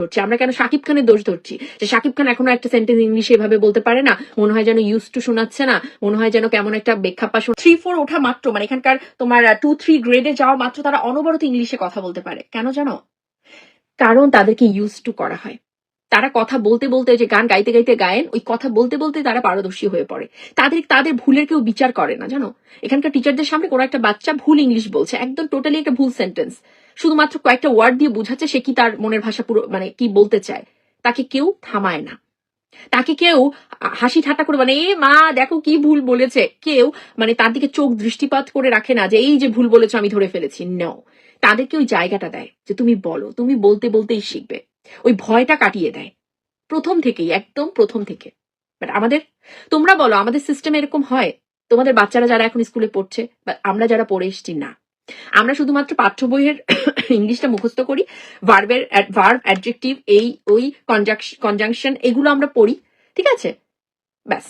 ধরছি। আমরা কেন শাকিব খানের দোষ ধরছি? যে শাকিব খান এখনও একটা সেন্টেন্স ইংলিশে এভাবে বলতে পারে না, মনে হয় যেন ইউজ টু শোনাচ্ছে না, মনে হয় যেন কেমন একটা বেক্ষাপা থ্রি ফোর ওঠা মাত্র মানে এখানকার তোমার টু থ্রি গ্রেডে যাওয়া মাত্র তারা অনবরত ইংলিশে কথা বলতে পারে। কেন জানো? কারণ তাদেরকে ইউজ টু করা হয়। তারা কথা বলতে বলতে যে গান গাইতে গাইতে গায়েন, ওই কথা বলতে বলতে তারা পারদর্শী হয়ে পড়ে। তাদের তাদের ভুলের কেউ বিচার করে না, জানো? এখানকার টিচারদের সামনে কোনো একটা বাচ্চা ভুল ইংলিশ বলছে, একদম টোটালি একটা ভুল সেন্টেন্স শুধুমাত্র কয়েকটা ওয়ার্ড দিয়ে বোঝাচ্ছে, সে কি তার মনের ভাষা পুরো মানে কি বলতে চায়। তাকে কেউ থামায় না। তাকে কেউ হাসি ঠাট্টা করে মানে এ মা, দেখো কি ভুল বলেছে। কেউ মানে তার দিকে চোখ দৃষ্টিপাত করে রাখে না যে, এই যে ভুল বলেছ, আমি ধরে ফেলেছি। ন তাদেরকে ওই জায়গাটা দেয় যে, তুমি বলো, তুমি বলতে বলতেই শিখবে। ওই ভয়টা কাটিয়ে দেয়। প্রথম থেকেই, একদম প্রথম থেকে। বাট আমাদের, তোমরা বলো, আমাদের সিস্টেম এরকম হয়? তোমাদের বাচ্চারা যারা এখন স্কুলে পড়ছে, বা আমরা যারা পড়ে এসেছি, না। আমরা শুধুমাত্র পাঠ্য বইয়ের ইংলিশটা মুখস্থ করি ভার্বের ভার্ব অ্যাডজেক্টিভ এই, ওই কনজাংশন এগুলো আমরা পড়ি, ঠিক আছে? ব্যাস।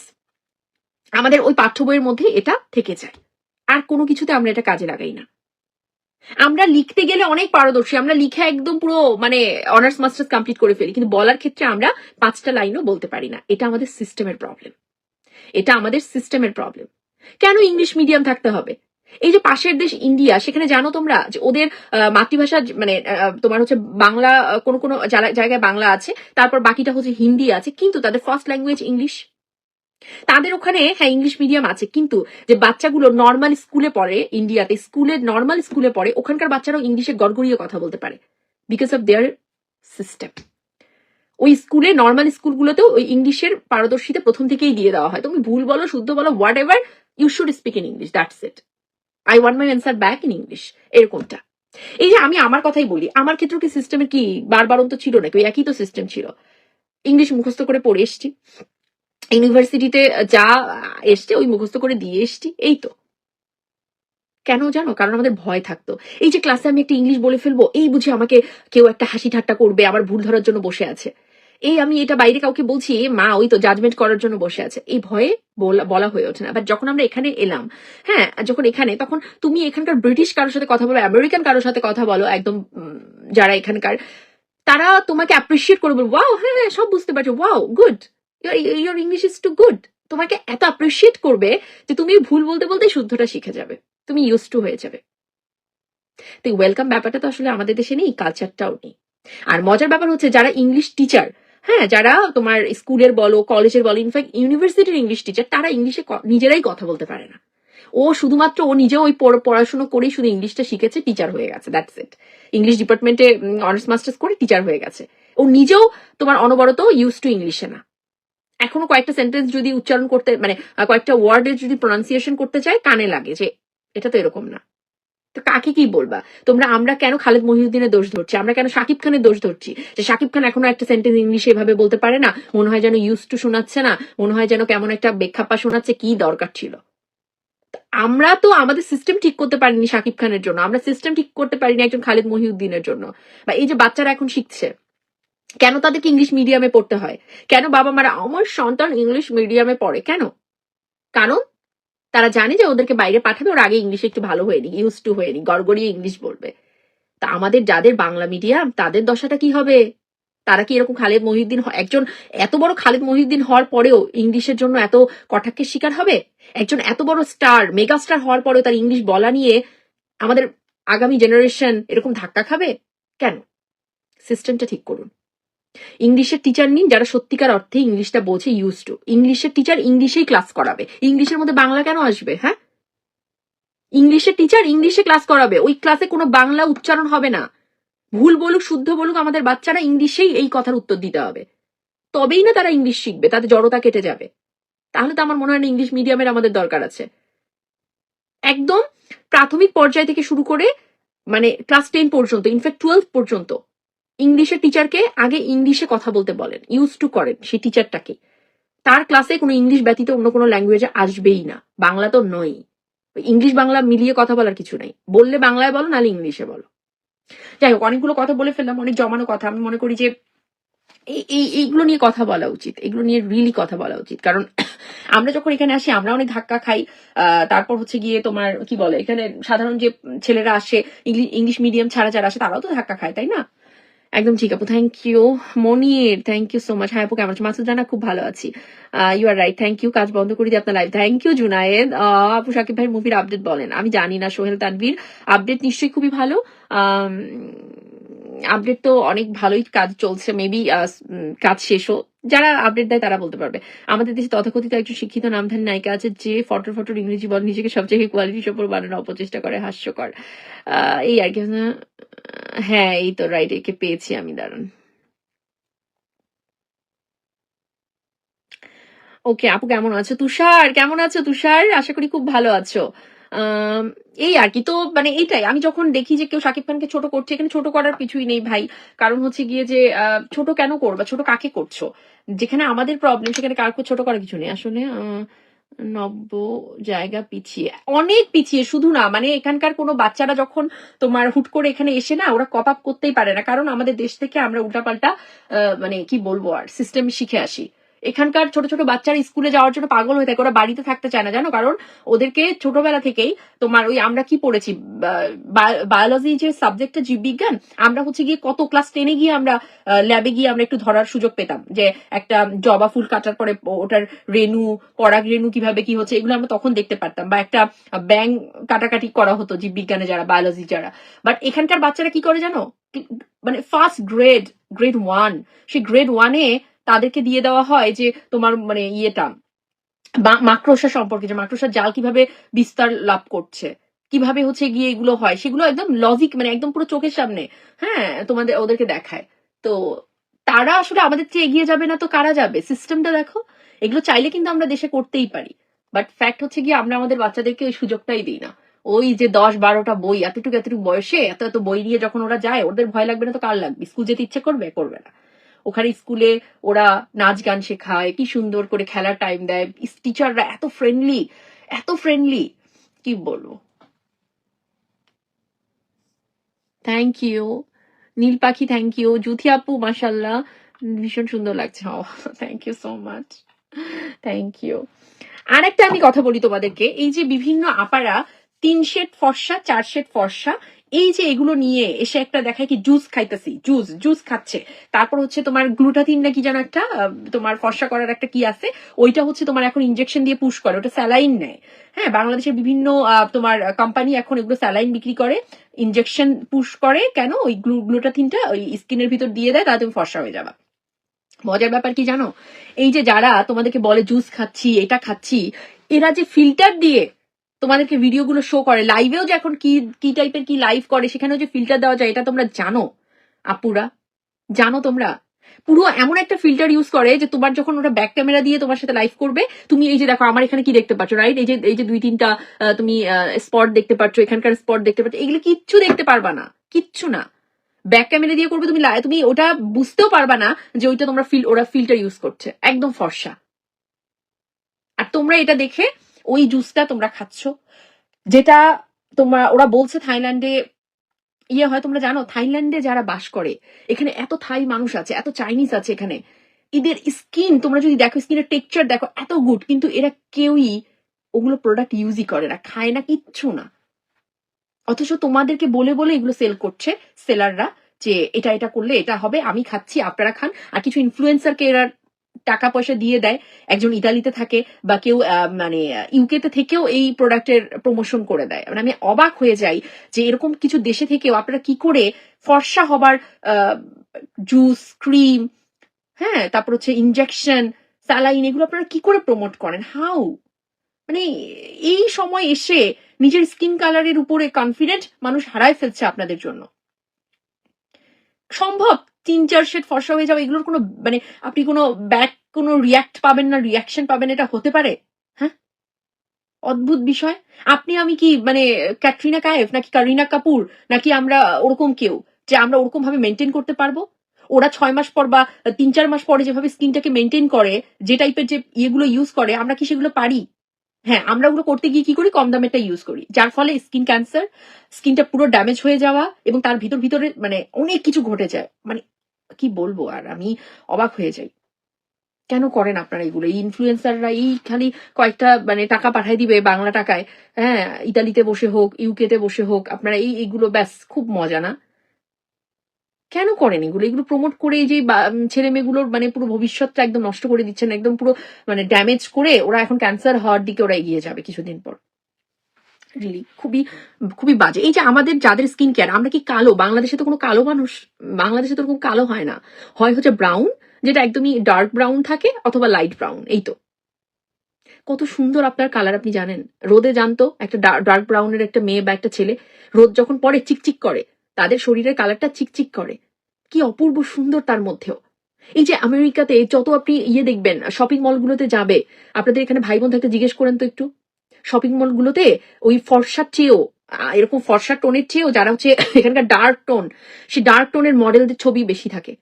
আমাদের ওই পাঠ্য বইয়ের মধ্যে এটা থেকে যায়। আর কোনো কিছুতে আমরা এটা কাজে লাগাই না। আমরা লিখতে গেলে অনেক পারদর্শী, আমরা লিখে একদম পুরো মানে অনার্স মাস্টার্স কমপ্লিট করে ফেলি, কিন্তু বলার ক্ষেত্রে আমরা পাঁচটা লাইনও বলতে পারি না। এটা আমাদের সিস্টেমের প্রবলেম এটা আমাদের সিস্টেমের প্রবলেম কেন ইংলিশ মিডিয়াম থাকতে হবে? এই যে পাশের দেশ ইন্ডিয়া, সেখানে জানো তোমরা যে ওদের মাতৃভাষা মানে তোমার হচ্ছে বাংলা কোনো কোনো জায়গায় বাংলা আছে, তারপর বাকিটা হচ্ছে হিন্দি আছে, কিন্তু তাদের ফার্স্ট ল্যাঙ্গুয়েজ ইংলিশ। তাদের ওখানে হ্যাঁ ইংলিশ মিডিয়াম আছে, কিন্তু যে বাচ্চাগুলো নর্মাল স্কুলে পড়ে, ইন্ডিয়াতে স্কুলে নর্মাল স্কুলে পড়ে, ওখানকার বাচ্চারাও ইংলিশে গড়গড়িয়ে কথা বলতে পারে বিকজ অফ দেয়ার সিস্টেম ওই স্কুলে নর্মাল স্কুলগুলোতেও ওই ইংলিশের পারদর্শিতা প্রথম থেকেই দিয়ে দেওয়া হয়। তুমি ভুল বলো, শুদ্ধ বলো whatever you should speak in English that's it I want my answer back in English এরকমটা। এই যে আমি আমার কথাই বলি, আমার ক্ষেত্রে কি সিস্টেমের কি বারবার অন্ত ছিল নাকি? ওই একই তো সিস্টেম ছিল। ইংলিশ মুখস্থ করে পড়ে এসছি। ইউনিভার্সিটিতে যা এসছে ওই মুখস্থ করে দিয়ে এসছি। এই তো। কেন জানো? কারণ আমাদের ভয় থাকতো। এই যে ক্লাসে আমি একটা ইংলিশ বলে ফেলব, এই বুঝে আমাকে কেউ একটা হাসি ঠাট্টা করবে, আমার ভুল ধরার জন্য বসে আছে। এই আমি এটা বাইরে কাউকে বলছি মা ওই তো জাজমেন্ট করার জন্য বসে আছে। এই ভয়ে বলা হয়ে ওঠে না। বাট যখন আমরা এখানে এলাম হ্যাঁ যখন এখানে তখন তুমি এখানকার ব্রিটিশ কারোর সাথে কথা বলো আমেরিকান কারোর সাথে কথা বলো একদম যারা এখানকার তারা তোমাকে অ্যাপ্রিসিয়েট করবে ওয়াও হ্যাঁ হ্যাঁ, সব বুঝতে পারছ। Wow good your English is too good তোমাকে এত অ্যাপ্রিসিয়েট করবে যে তুমি ভুল বলতে বলতে শুদ্ধটা শিখে যাবে। তুমি ইউজ টু হয়ে যাবে। তো ওয়েলকাম ব্যাপারটা তো আসলে আমাদের দেশে নেই কালচারটাও নেই। আর মজার ব্যাপার হচ্ছে যারা ইংলিশ টিচার হ্যাঁ যারা তোমার স্কুলের বলো, কলেজের বলো ইনফ্যাক্ট ইউনিভার্সিটির ইংলিশ টিচার তারা ইংলিশে নিজেরাই কথা বলতে পারে না। ও শুধুমাত্র, ও নিজেও ওই পড়- পড়াশোনা করেই শুধু ইংলিশটা শিখেছে টিচার হয়ে গেছে দ্যাটস ইট ইংলিশ ডিপার্টমেন্টে অনার্স মাস্টার্স করে টিচার হয়ে গেছে। ও নিজেও তোমার অনবরত ইউজ টু ইংলিশে না। এখনও কয়েকটা সেন্টেন্স যদি উচ্চারণ করতে মানে কয়েকটা ওয়ার্ডের যদি প্রনাউন্সিয়েশন করতে চায়, কানে লাগে যে, এটা তো এরকম না। তো কাকে কি বলবা? তোমরা, আমরা কেন খালেদ মহিউদ্দিনের দোষ ধরছি? আমরা কেন শাকিব খানের দোষ ধরছি? যে শাকিব খান এখনও একটা সেন্টেন্স ইংলিশে এভাবে বলতে পারে না, মনে হয় যেন ইউজ টু শোনাচ্ছে না, মনে হয় যেন কেমন একটা বেক্ষাপা শোনাচ্ছে, কি দরকার ছিল? আমরা তো আমাদের সিস্টেম ঠিক করতে পারিনি শাকিব খানের জন্য, আমরা সিস্টেম ঠিক করতে পারিনি একজন খালেদ মহিউদ্দিনের জন্য। বা এই যে বাচ্চারা এখন শিখছে, কেন তাদেরকে ইংলিশ মিডিয়ামে পড়তে হয়? কেন বাবা মারা আমার সন্তান ইংলিশ মিডিয়ামে পড়ে? কেন? কারণ তারা জানে যে ওদেরকে বাইরে পাঠাবে, ওর আগে ইংলিশ একটু ভালো হয়ে নি ইউজ টু হয়ে নি গড়গড়িয়ে ইংলিশ বলবে। তা আমাদের যাদের বাংলা মিডিয়াম তাদের দশাটা কি হবে? তারা কি এরকম খালেদ মহিউদ্দিন একজন এত বড় খালেদ মহিউদ্দিন হওয়ার পরেও ইংলিশের জন্য এত কটাক্ষের শিকার হবে? একজন এত বড় স্টার মেগা স্টার হওয়ার পরেও তার ইংলিশ বলা নিয়ে আমাদের আগামী জেনারেশন এরকম ধাক্কা খাবে? কেন? সিস্টেমটা ঠিক করুন। ইংলিশের টিচার নিন যারা সত্যিকার অর্থে ইংলিশটা বোঝে ইউজ টু ইংলিশের টিচার ইংলিশেই ক্লাস করাবে। ইংলিশের মধ্যে বাংলা কেন আসবে হ্যাঁ? ইংলিশের টিচার ইংলিশে ক্লাস করাবে। ওই ক্লাসে কোনো বাংলা উচ্চারণ হবে না। ভুল বলুক, শুদ্ধ বলুক, আমাদের বাচ্চারা ইংলিশেই এই কথার উত্তর দিতে হবে। তবেই না তারা ইংলিশ শিখবে তাদের জড়তা কেটে যাবে। তাহলে তো আমার মনে হয় না ইংলিশ মিডিয়ামের আমাদের দরকার আছে। একদম প্রাথমিক পর্যায় থেকে শুরু করে মানে ক্লাস টেন পর্যন্ত ইনফ্যাক্ট টুয়েলভ পর্যন্ত ইংলিশের টিচারকে আগে ইংলিশে কথা বলতে বলেন। ইউজ টু করেন সেই টিচারটাকে তার ক্লাসে কোনো ইংলিশ ব্যতীত অন্য কোনো ল্যাঙ্গুয়েজে আসবেই না। বাংলা তো নয় ইংলিশ বাংলা মিলিয়ে কথা বলার কিছু নাই। বললে বাংলায় বলো, নাহলে ইংলিশে বলো। যাই হোক, অনেকগুলো কথা বলে ফেললাম, অনেক জমানো কথা। আমি মনে করি যে এই, এই- এইগুলো নিয়ে কথা বলা উচিত। এগুলো নিয়ে রিলি কথা বলা উচিত। কারণ আমরা যখন এখানে আসি, আমরা অনেক ধাক্কা খাই। তারপর হচ্ছে গিয়ে তোমার কি বলে, এখানে সাধারণ যে ছেলেরা আসে, ইংলি- ইংলিশ মিডিয়াম ছাড়া যারা আসে, তারাও তো ধাক্কা খায়, তাই না? একদম ঠিক আপু thank you Monir thank you so much হ্যাঁ আপু, কেমন আছো মাসুদ রানা খুব ভালো আছি। You are right thank you কাজ বন্ধ করে দিয়ে আপনার লাইভ থ্যাংক ইউ জুনায়েদ। আপু, সাকিব ভাই মুভির আপডেট বলেন। আমি জানি না, সোহেল তানভীর। আপডেট নিশ্চয়ই খুবই ভালো। আপডেট তো অনেক ভালোই কাজ চলছে। মেবি কাজ শেষও যারা আপডেট দেয় তারা বলতে পারবে। আমাদের দেশে তথাকথিত একজন শিক্ষিত নামধারী নায়িকা আছে, যে ফটো ফটোর ইংরেজি বল নিজেকে সব জায়গায় কোয়ালিটি সম্পর্ক বানানোর অপচেষ্টা করে, হাস্যকর। এই আর কি হ্যাঁ এই তো রাইট একে পেয়েছি আমি দাঁড়ান ওকে আপু কেমন আছো? তুষার, কেমন আছো তুষার? আশা করি খুব ভালো আছো। এই আর কি। তো মানে এইটাই আমি যখন দেখি যে কেউ শাকিব খানকে ছোট করছে, এখানে ছোট করার কিছুই নেই ভাই। কারণ হচ্ছে গিয়ে যে ছোট কেন করবা ছোট কাকে করছ? যেখানে আমাদের প্রবলেম সেখানে কার ছোট করার কিছু নেই। আসলে নব্য জায়গা পিছিয়ে। অনেক পিছিয়ে, শুধু না মানে এখানকার কোনো বাচ্চারা যখন তোমার হুট করে এখানে এসে না, ওরা কপ আপ করতেই পারে না। কারণ আমাদের দেশ থেকে আমরা উল্টাপাল্টা মানে কি বলব আর সিস্টেম শিখে আসি। এখানকার ছোট ছোট বাচ্চারা স্কুলে যাওয়ার জন্য পাগল হয়ে থাকে, ওরা বাড়িতে থাকতে চায় না, জানো? কারণ ওদেরকে ছোটবেলা থেকেই তোমার ওই আমরা কি পড়েছি? বায়োলজি যে সাবজেক্টটা জীববিজ্ঞান, আমরা হচ্ছে গিয়ে কত ক্লাস টেনে গিয়ে আমরা ল্যাবে গিয়ে আমরা একটু ধরার সুযোগ পেতাম যে একটা জবা ফুল কাটার পরে ওটার রেণু পরাগ রেণু কীভাবে কি হচ্ছে, এগুলো আমরা তখন দেখতে পারতাম বা একটা ব্যাং কাটাকাটি করা হতো জীববিজ্ঞানে যারা বায়োলজি যারা। বাট এখানকার বাচ্চারা কি করে জানো? মানে ফার্স্ট গ্রেড গ্রেড ওয়ান সেই গ্রেড ওয়ানে তাদেরকে দিয়ে দেওয়া হয় যে তোমার মানে ইয়েটা। মাকড়সা সম্পর্কে, যে মাকড়সার জাল কীভাবে বিস্তার লাভ করছে, কীভাবে হচ্ছে গিয়ে এগুলো হয়, সেগুলো একদম লজিক মানে একদম পুরো চোখের সামনে হ্যাঁ তোমাদের, ওদেরকে দেখায়। তো তারা আসলে আমাদের চেয়ে এগিয়ে যাবে না, তো কারা যাবে? সিস্টেমটা দেখো, এগুলো চাইলে কিন্তু আমরা দেশে করতেই পারি। বাট ফ্যাক্ট হচ্ছে গিয়ে আমরা আমাদের বাচ্চাদেরকে ওই সুযোগটাই দিই না। ওই যে দশ বারোটা বই, এতটুকু এতটুকু বয়সে, এত এত বই নিয়ে যখন ওরা যায়, ওদের ভয় লাগবে না তো কার লাগবে? স্কুল যেতে ইচ্ছে করবে? করবে না। ওখানে স্কুলে ওরা নাচ গান শেখায়, কি সুন্দর করে খেলার টাইম দেয়। টিচাররা এত ফ্রেন্ডলি এত ফ্রেন্ডলি কি বলব? থ্যাংক ইউ নীল পাখি থ্যাংক ইউ জুথি আপু মাসাল্লাহ ভীষণ সুন্দর লাগছে। Thank you so much thank you আর একটা আমি কথা বলি তোমাদেরকে। এই যে বিভিন্ন আপারা তিন শেড ফর্সা, চার শেড ফর্সা এই যে এগুলো নিয়ে এসে একটা দেখায় কি জুস খাইতেছি জুস জুস খাচ্ছে। তারপর হচ্ছে তোমার গ্লুটাথিন না কি যেন একটা তোমার ফর্সা করার একটা কি আছে, ওইটা হচ্ছে তোমার এখন ইনজেকশন দিয়ে পুশ করে, ওটা স্যালাইন নেয়। হ্যাঁ বাংলাদেশের বিভিন্ন তোমার কোম্পানি এখন এগুলো স্যালাইন বিক্রি করে ইনজেকশন পুশ করে, কেন? ওই গ্লুটাথিনটা ওই স্কিনের ভিতর দিয়ে দেয়, তাহলে তুমি ফর্সা হয়ে যাবা। মজার ব্যাপার কি জানো? এই যে যারা তোমাদেরকে বলে জুস খাচ্ছি, এটা খাচ্ছি, এরা যে ফিল্টার দিয়ে তোমাদেরকে ভিডিওগুলো শো করে। লাইভেও যে এখন কি কি টাইপের কি লাইভ করে, সেখানেও যে ফিল্টার দেওয়া যায়, এটা তোমরা জানো, আপুরা। জানো তোমরা? পুরো এমন একটা ফিল্টার ইউজ করে যে তোমার যখন ওটা ব্যাক ক্যামেরা দিয়ে তোমার সাথে লাইভ করবে, তুমি এই যে দেখো, আমার এখানে কি দেখতে পাচ্ছ রাইট এই যে এই যে দুই তিনটা তুমি স্পট দেখতে পাচ্ছ, এখানকার স্পট দেখতে পাচ্ছ, এগুলো কিচ্ছু দেখতে পারবা না। কিচ্ছু না। ব্যাক ক্যামেরা দিয়ে করবে, তুমি তুমি ওটা বুঝতেও পারবা না যে ওইটা তোমরা ফিল ওরা ফিল্টার ইউজ করছে। একদম ফর্সা। আর তোমরা এটা দেখে ওই জুসটা তোমরা খাচ্ছ। যেটা তোমরা, ওরা বলছে থাইল্যান্ডে ইয়ে হয়, তোমরা জানো থাইল্যান্ডে যারা বাস করে, এখানে এত থাই মানুষ আছে, এত চাইনিজ আছে এখানে। এদের স্কিন তোমরা যদি দেখো স্কিনের টেক্সচার দেখো, এত গুড কিন্তু এরা কেউই ওগুলো প্রোডাক্ট ইউজই করে না, খায় না, কিচ্ছু না। অথচ তোমাদেরকে বলে বলে এগুলো সেল করছে সেলাররা যে, এটা এটা করলে এটা হবে, আমি খাচ্ছি, আপনারা খান। আর কিছু ইনফ্লুয়েন্সারকে এরা টাকা পয়সা দিয়ে দেয়, একজন ইতালিতে থাকে বা কেউ মানে ইউকেতে থেকেও এই প্রোডাক্টের প্রমোশন করে দেয়। মানে আমি অবাক হয়ে যাই যে এরকম কিছু দেশে থেকেও আপনারা কি করে ফর্সা হবার জুস, ক্রিম হ্যাঁ তারপর হচ্ছে ইনজেকশন, স্যালাইন এগুলো আপনারা কি করে প্রমোট করেন? হাউ? মানে এই সময় এসে নিজের স্কিন কালারের উপরে কনফিডেন্ট মানুষ হারায় ফেলছে আপনাদের জন্য। সম্ভব তিন চার শেড ফর্সা হয়ে যাওয়া এগুলোর কোনো মানে আপনি কোনো ব্যাক কোনো রিয়াক্ট পাবেন না রিয়াকশন পাবেন, এটা হতে পারে? হ্যাঁ? অদ্ভুত বিষয়। আপনি, আমি কি মানে ক্যাটরিনা কায়েফ নাকি কারিনা কাপুর নাকি আমরা ওরকম কেউ, যে আমরা ওরকম ভাবে মেনটেন করতে পারব? ওরা ছয় মাস পর বা তিন চার মাস পরে যেভাবে স্কিনটাকে মেনটেন করে, যে টাইপের যে ইয়েগুলো ইউজ করে, আমরা কি সেগুলো পারি? হ্যাঁ আমরা ওগুলো করতে গিয়ে কি করি? কম দামেরটা ইউজ করি। যার ফলে স্কিন ক্যান্সার স্কিনটা পুরো ড্যামেজ হয়ে যাওয়া এবং তার ভিতর, ভিতরে মানে অনেক কিছু ঘটে যায়। মানে কি বলব? আর আমি অবাক হয়ে যাই। কেন করেন আপনারা এগুলো? এই ইনফ্লুয়েন্সাররা এই খালি কয়েকটা মানে টাকা পাঠাই দিবে বাংলা টাকায়। হ্যাঁ ইতালিতে বসে হোক ইউকেতে বসে হোক, আপনারা এই এইগুলো ব্যাস, খুব মজা না? কেন করেন এগুলো? এগুলো প্রমোট করে এই যে ছেলে মেয়েগুলোর মানে পুরো ভবিষ্যৎটা একদম নষ্ট করে দিচ্ছেন, একদম পুরো মানে ড্যামেজ করে ওরা এখন ক্যান্সার হওয়ার দিকে ওরা এগিয়ে যাবে কিছুদিন পর। রিলি খুবই খুবই বাজে। এই যে আমাদের যাদের স্কিন কেয়ার আমরা কি কালো? বাংলাদেশে তো কোনো কালো মানুষ, বাংলাদেশে তো ওরকম কালো হয় না। হয় হচ্ছে ব্রাউন যেটা একদমই ডার্ক ব্রাউন থাকে অথবা লাইট ব্রাউন এই তো। কত সুন্দর আপনার কালার আপনি জানেন? রোদে জানতো, একটা ডার্ক ব্রাউনের একটা মেয়ে বা একটা ছেলে, রোদ যখন পরে চিকচিক করে। তাদের শরীরের কালারটা চিকচিক করে। কি অপূর্ব সুন্দর তার মধ্যেও। এই যে আমেরিকাতে যত আপনি ইয়ে দেখবেন শপিং মলগুলোতে যাবে, আপনাদের এখানে ভাই বোন থাকতে জিজ্ঞেস করেন তো একটু। শপিং মলগুলোতে ওই ফর্সার চেয়েও এরকম ফর্সা টোনের চেয়েও যারা হচ্ছে এখানকার ডার্ক টোন সেই ডার্ক টোনের মডেলদের ছবি বেশি থাকে।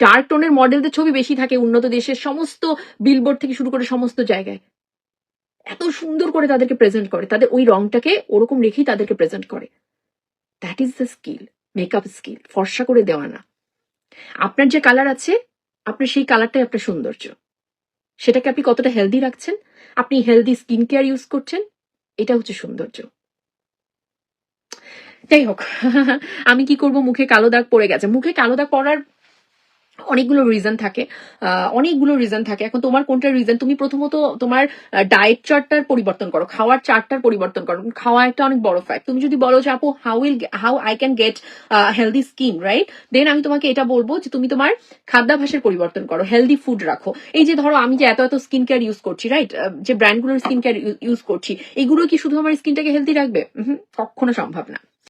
ডার্ক টোনের মডেলদের ছবি বেশি থাকে উন্নত দেশের সমস্ত বিলবোর্ড থেকে শুরু করে সমস্ত জায়গায়। এত সুন্দর করে তাদেরকে প্রেজেন্ট করে। তাদের ওই রংটাকে ওরকম রেখেই তাদেরকে প্রেজেন্ট করে। That is the skill makeup skill ফর্সা করে দেওয়া না। আপনার যে কালার আছে, আপনার সেই কালারটাই আপনার সৌন্দর্য। সেটাকে আপনি কতটা হেলদি রাখছেন? আপনি হেলদি স্কিন কেয়ার ইউজ করছেন? এটা হচ্ছে সৌন্দর্য। যাই হোক, আমি কি করব? মুখে কালো দাগ পড়ে গেছে। মুখে কালো দাগ পড়ার অনেকগুলো রিজন থাকে অনেকগুলো রিজন থাকে। এখন তোমার কোনটা রিজন তুমি প্রথমত তোমার ডায়েট চার্টটার পরিবর্তন করো, খাওয়ার চার্টটার পরিবর্তন করো। খাওয়া একটা অনেক বড় ফ্যাক্ট তুমি যদি বলো যে, আপু how will how I can get healthy skin right then আমি তোমাকে এটা বলব যে, তুমি তোমার খাদ্যাভ্যাসের পরিবর্তন করো হেলদি ফুড রাখো। এই যে ধরো, আমি যে এত এত স্কিন কেয়ার ইউজ করছি রাইট যে ব্র্যান্ডগুলোর স্কিন কেয়ার ইউজ করছি, এগুলো কি শুধু আমার স্কিনটাকে হেলদি রাখবে? কখনো সম্ভব না।